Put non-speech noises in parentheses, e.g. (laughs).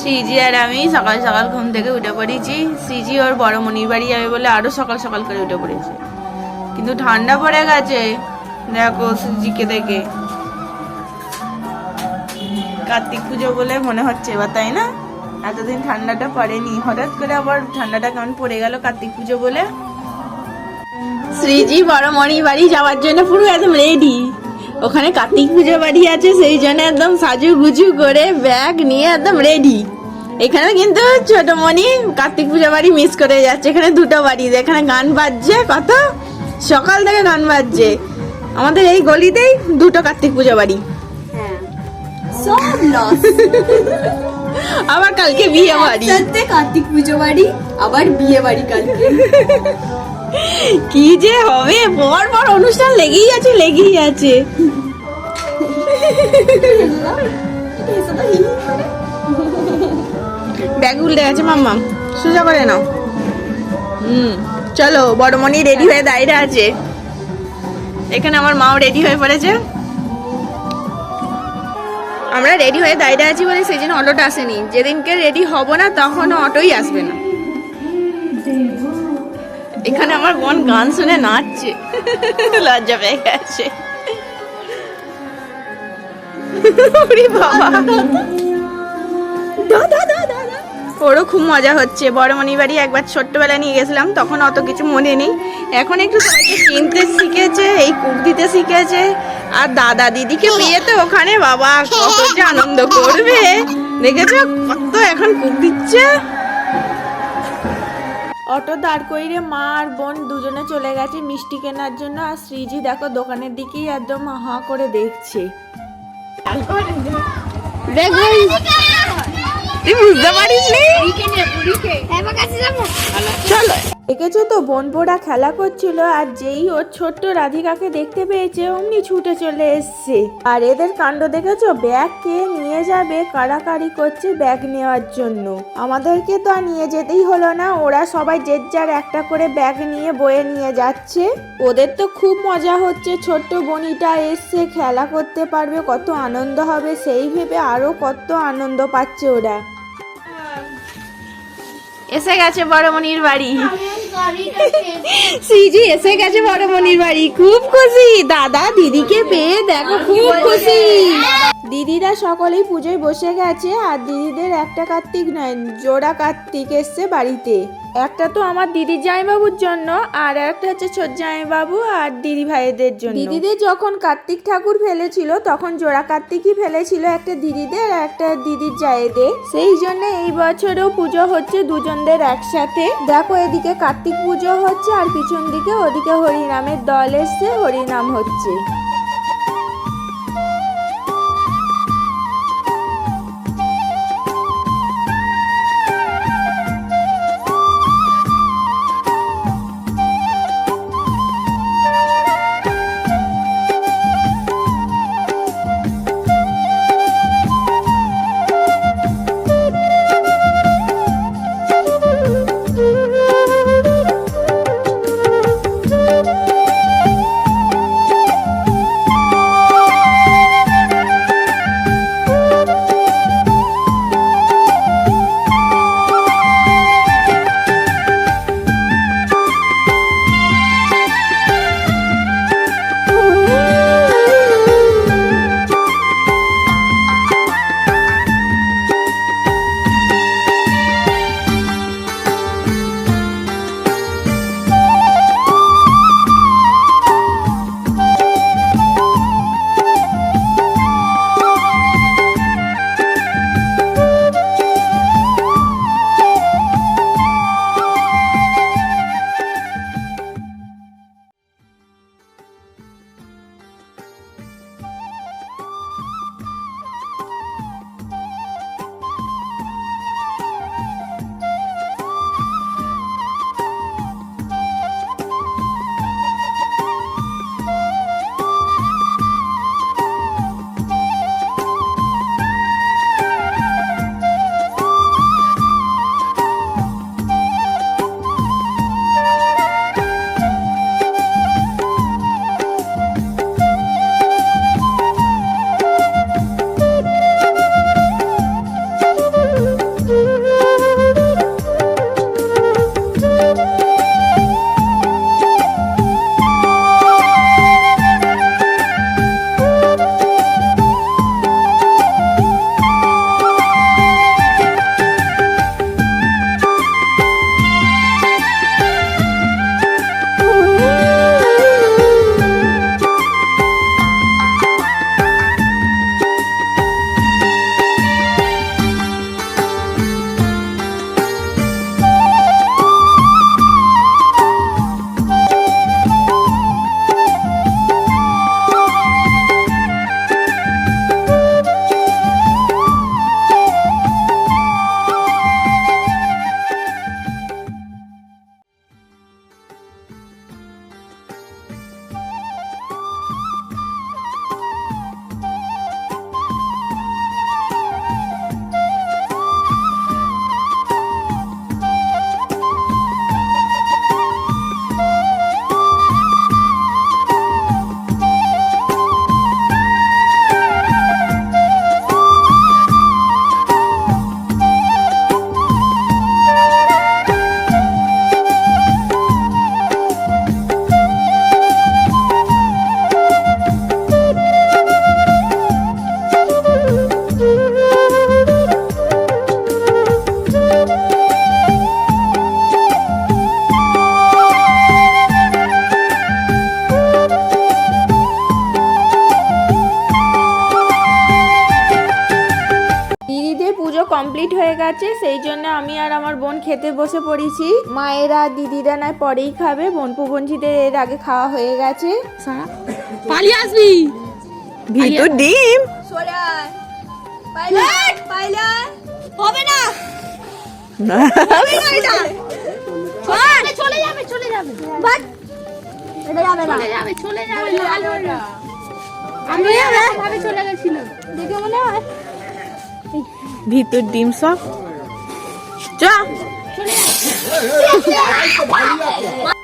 শ্রীজি আর আমি সকাল সকাল ঘুম থেকে উঠে পড়েছি। শ্রীজি ওর বড় মনির বাড়ি যাবে বলে আরও সকাল সকাল করে উঠে পড়েছে। কিন্তু ঠান্ডা পড়ে গেছে। দেখো শ্রীজিকে দেখে। কার্তিক পুজো বলে মনে হচ্ছে এবার, তাই না? এতদিন ঠান্ডাটা পড়েনি। হঠাৎ করে আবার ঠান্ডাটা কেমন পড়ে গেল কার্তিক পুজো বলে? শ্রীজি বড় মণি বাড়ি যাওয়ার জন্য পুরো একদম রেডি ওখানে কার্তিক পুজো বাড়ি আছে সেই জন্য একদম সাজু গুজু করে ব্যাগ নিয়ে একদম রেডি এখানে কিন্তু ছোট মণি কার্তিক পুজো বাড়ি মিস করে যাচ্ছে। এখানে দুটো বাড়ি এখানে গান বাজছে কত? সকাল থেকে গান বাজছে। আমাদের এই গলিতেই দুটো কার্তিক পুজো বাড়ি। হ্যাঁ। আবার কালকে বিয়ে বাড়ি। কার্তিক পুজো বাড়ি আবার বিয়ে বাড়ি কালকে। (laughs) কি যে হবে? পর পর অনুষ্ঠান লেগেই আছে লেগেই আছে। ব্যাগ উল্টে গেছে, মাম্মা। সোজা করে নাও। হুম, চলো বড়মণি রেডি হয়ে দাঁড়িয়ে আছে। এখানে আমার মাও রেডি হয়ে পড়েছে। আমরা রেডি হয়ে দাঁড়িয়ে আছি বলে সেই জন্য অটোটা আসেনি। যেদিনকে রেডি হব না তখন অটোই আসবে না। এখানে আমার বোন গান শুনে নাচছে। লজ্জা পেয়ে গেছে। ওরও খুব মজা হচ্ছে। বড়মণি বাড়ি একবার ছোট্টবেলায় নিয়ে গেছিলাম তখন অত কিছু মনে নেই। এখন একটু সবাইকে চিনতে শিখেছে এই কুক দিতে শিখেছে। আর দাদা দিদিকে পেয়ে তো ওখানে বাবা কত যে আনন্দ করবে। দেখেছ কত এখন কুক দিচ্ছে? অটো দাঁড় করিয়ে মা আর বোন দুজনে চলে গেছে মিষ্টি কেনার জন্য আর শ্রীজি দেখো দোকানের দিকেই একদম হা করে দেখছে। দেখেছ তো বোন বোরা খেলা করছিল আর যেই ওর ছোট্ট রাধিকাকে দেখতে পেয়েছে, অমনি ছুটে চলে এসছে। আর এদের কাণ্ড দেখেছ? ব্যাগ কে নিয়ে যাবে, কাড়াকাড়ি করছে ব্যাগ নেওয়ার জন্য। আমাদেরকে তো আর নিয়ে যেতেই হলো না, ওরা সবাই যে যার একটা করে ব্যাগ নিয়ে বয়ে নিয়ে যাচ্ছে। ওদের তো খুব মজা হচ্ছে, ছোট্ট বনিটা এসছে খেলা করতে পারবে, কত আনন্দ হবে, সেই ভেবে আরও কত আনন্দ পাচ্ছে ওরা। এসে গেছে বড়মনির বাড়ি। সিজি এসে গেছে বড়মনির বাড়ি। খুব খুশি। দাদা, দিদিকে পেয়ে দেখো, খুব খুশি। দিদিরা সকলেই পুজোয় বসে গেছে আর দিদিদের একটা কার্তিক নয়, জোড়া কার্তিক এসছে বাড়িতে। একটা তো আমার দিদি জামাইবাবুর জন্য আর একটা হচ্ছে ছোট জামাইবাবু আর দিদি ভাইদের জন্য। দিদিদের যখন কার্তিক ঠাকুর ফেলেছিল, তখন জোড়া কার্তিকই ফেলেছিল একটা দিদিদের একটা দিদির জায়েদের। সেই জন্য এই বছরও পুজো হচ্ছে দুজনদের একসাথে। দেখো এদিকে কার্তিক পুজো হচ্ছে আর পিছন দিকে ওদিকে হরিনামের দল এসছে, হরিনাম হচ্ছে। কমপ্লিট হয়ে গেছে সেই জন্য আমি আর আমার বোন খেতে বসে পড়েছি। মায়েরা দিদিরা নয় পরেই খাবে বোনপু বোনঝিদের এর আগে খাওয়া হয়ে গেছে। পালিয়ে আসবি? ভিতর ডিম। হবে না। চলে যাবে চলে যাবে বাট এটা যাবে না। চলে যাবে চলে যাবে। আমি ভাবে চলে গেছিল দেখে মনে হয় ভিতর ডিম সব চ চলে যাবে